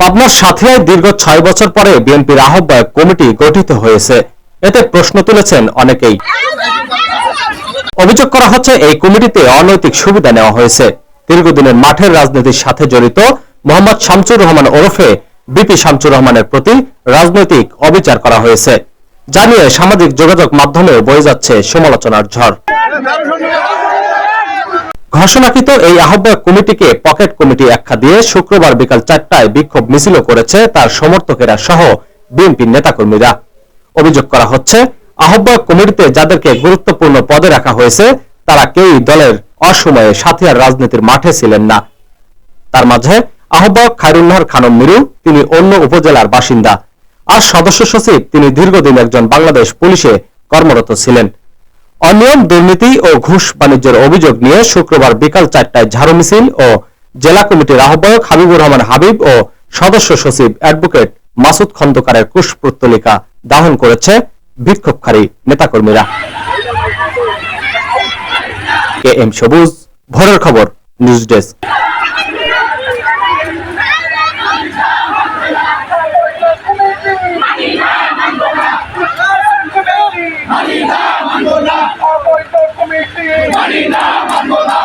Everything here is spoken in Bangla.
পাবনার সাথিয়ায় দীর্ঘ ছয় বছর পরে বিএনপির আহ্বায়ক কমিটি গঠিত হয়েছে। এতে প্রশ্ন তুলেছেন অনেকেই। অভিযোগ করা হচ্ছে এই কমিটিতে অনৈতিক সুবিধা নেওয়া হয়েছে। দীর্ঘদিনের মাঠের রাজনীতির সাথে জড়িত মোহাম্মদ শামসুর রহমান ওরফে বিপি শামসুর রহমানের প্রতি রাজনৈতিক অবিচার করা হয়েছে। জানিয়ে সামাজিক যোগাযোগ মাধ্যমেও বয়ে যাচ্ছে সমালোচনার ঝড়। ঘোষণাকৃত এই আহ্বায়ক কমিটিকে পকেট কমিটি আখ্যা দিয়ে শুক্রবার বিকাল চারটায় বিক্ষোভ মিছিলও করেছে তার সমর্থকেরা সহ বিএনপির নেতাকর্মীরা। অভিযোগ করা হচ্ছে, আহ্বায়ক কমিটিতে যাদেরকে গুরুত্বপূর্ণ পদে রাখা হয়েছে, তারা কেউই দলের অসময়ে সাথিয়ার রাজনীতির মাঠে ছিলেন না। তার মাঝে আহ্বায়ক খায়রুন্নাহর খানম মিরু, তিনি অন্য উপজেলার বাসিন্দা। আর সদস্য সচিব, তিনি দীর্ঘদিন একজন বাংলাদেশ পুলিশে কর্মরত ছিলেন। অনিয়ম, দুর্নীতি ও ঘুষ বাণিজ্যের অভিযোগ নিয়ে শুক্রবার বিকাল চারটায় ঝাড়ু মিছিল ও জেলা কমিটির আহ্বায়ক হাবিবুর রহমান হাবিব ও সদস্য সচিব অ্যাডভোকেট মাসুদ খন্দকারের কুশপুত্তলিকা দাহন করেছে বিক্ষোভকারী নেতাকর্মীরা। এম সবুজ, ভোরের খবর, নিউজ ডেস্ক। না মানবো না।